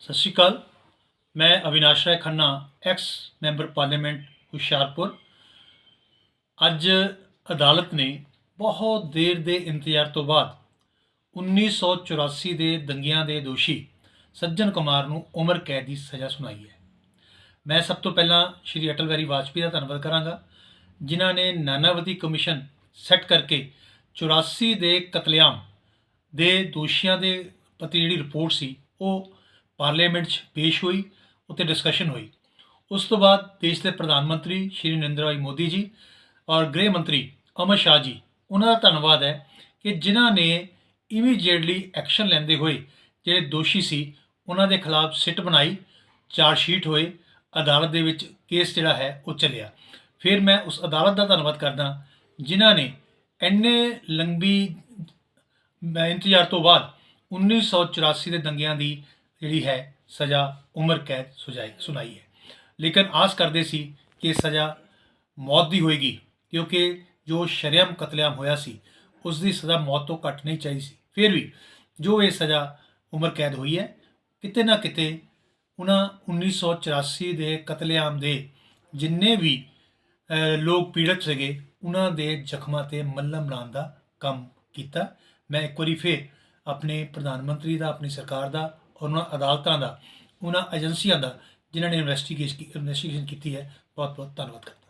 ਸਤਿ ਸ਼੍ਰੀ ਅਕਾਲ। ਮੈਂ Avinash Rai Khanna ex member parliament Hoshiarpur. ਅੱਜ ਅਦਾਲਤ ਨੇ ਬਹੁਤ ਦੇਰ ਦੇ ਇੰਤਜ਼ਾਰ ਤੋਂ ਬਾਅਦ 1984 ਦੇ ਦੰਗਿਆਂ ਦੇ ਦੋਸ਼ੀ ਸੱਜਣ ਕੁਮਾਰ ਨੂੰ ਉਮਰ ਕੈਦ ਦੀ ਸਜ਼ਾ ਸੁਣਾਈ ਹੈ। ਮੈਂ ਸਭ ਤੋਂ ਪਹਿਲਾਂ ਸ਼੍ਰੀ ਅਟਲ ਬਿਹਾਰੀ ਵਾਜਪੇਈ ਦਾ ਧੰਨਵਾਦ ਕਰਾਂਗਾ, ਜਿਨ੍ਹਾਂ ਨੇ ਨਾਨਾਵਤੀ ਕਮਿਸ਼ਨ ਸੈੱਟ ਕਰਕੇ 84 ਦੇ ਕਤਲੇਆਮ ਦੇ ਦੋਸ਼ੀਆਂ ਦੇ ਪ੍ਰਤੀ ਜਿਹੜੀ ਰਿਪੋਰਟ ਸੀ, ਉਹ ਪਾਰਲੀਮੈਂਟ 'ਚ ਪੇਸ਼ ਹੋਈ ਉੱਤੇ ਡਿਸਕਸ਼ਨ ਹੋਈ। ਉਸ ਤੋਂ ਬਾਅਦ ਦੇਸ਼ ਦੇ ਪ੍ਰਧਾਨ ਮੰਤਰੀ ਸ਼੍ਰੀ ਨਰਿੰਦਰ ਭਾਈ ਮੋਦੀ ਜੀ ਔਰ ਗ੍ਰਹਿ ਮੰਤਰੀ ਅਮਿਤ ਸ਼ਾਹ ਜੀ, ਉਹਨਾਂ ਦਾ ਧੰਨਵਾਦ ਹੈ ਕਿ ਜਿਨ੍ਹਾਂ ਨੇ ਇਮੀਡੀਏਟਲੀ ਐਕਸ਼ਨ ਲੈਂਦੇ ਹੋਏ ਜਿਹੜੇ ਦੋਸ਼ੀ ਸੀ, ਉਹਨਾਂ ਦੇ ਖਿਲਾਫ ਸਿੱਟ ਬਣਾਈ ਚਾਰਜ ਸ਼ੀਟ ਹੋਏ, ਅਦਾਲਤ ਦੇ ਵਿੱਚ ਕੇਸ ਜਿਹੜਾ ਹੈ ਉਹ ਚੱਲਿਆ। ਫਿਰ ਮੈਂ ਉਸ ਅਦਾਲਤ ਦਾ ਧੰਨਵਾਦ ਕਰਦਾ ਜਿਨ੍ਹਾਂ ਨੇ ਇੰਨੇ ਲੰਬੀ ਇੰਤਜ਼ਾਰ ਤੋਂ ਬਾਅਦ 1984 ਦੇ ਦੰਗਿਆਂ ਦੀ ਜਿਹੜੀ ਹੈ ਸਜ਼ਾ ਉਮਰ ਕੈਦ ਸੁਝਾਈ ਸੁਣਾਈ ਹੈ। ਲੇਕਿਨ ਆਸ ਕਰਦੇ ਸੀ ਕਿ ਸਜ਼ਾ ਮੌਤ ਦੀ ਹੋਏਗੀ, ਕਿਉਂਕਿ ਜੋ ਸ਼ਰੇਆਮ ਕਤਲੇਆਮ ਹੋਇਆ ਸੀ ਉਸ ਦੀ ਸਜ਼ਾ ਮੌਤ ਤੋਂ ਘੱਟ ਨਹੀਂ ਚਾਹੀਦੀ ਸੀ। ਫਿਰ ਵੀ ਜੋ ਇਹ ਸਜ਼ਾ ਉਮਰ ਕੈਦ ਹੋਈ ਹੈ, ਕਿਤੇ ਨਾ ਕਿਤੇ ਉਹਨਾਂ 1984 ਦੇ ਕਤਲੇਆਮ ਦੇ ਜਿੰਨੇ ਵੀ ਲੋਕ ਪੀੜਤ ਸੀਗੇ, ਉਹਨਾਂ ਦੇ ਜ਼ਖਮਾਂ ਤੇ ਮੱਲਮ ਲਾਉਣ ਦਾ ਕੰਮ ਕੀਤਾ। ਮੈਂ ਇੱਕ ਵਾਰੀ ਫਿਰ ਆਪਣੇ ਪ੍ਰਧਾਨ ਮੰਤਰੀ ਦਾ, ਆਪਣੀ ਸਰਕਾਰ ਦਾ ਉਹਨਾਂ ਅਦਾਲਤਾਂ ਦਾ, ਉਹਨਾਂ ਏਜੰਸੀਆਂ ਦਾ, ਜਿਨ੍ਹਾਂ ਨੇ ਇਨਵੈਸਟੀਗੇਸ਼ਨ ਇਨਵੈਸਟੀਗੇਸ਼ਨ ਕੀਤੀ ਹੈ। ਬਹੁਤ ਬਹੁਤ ਧੰਨਵਾਦ ਕਰਦਾ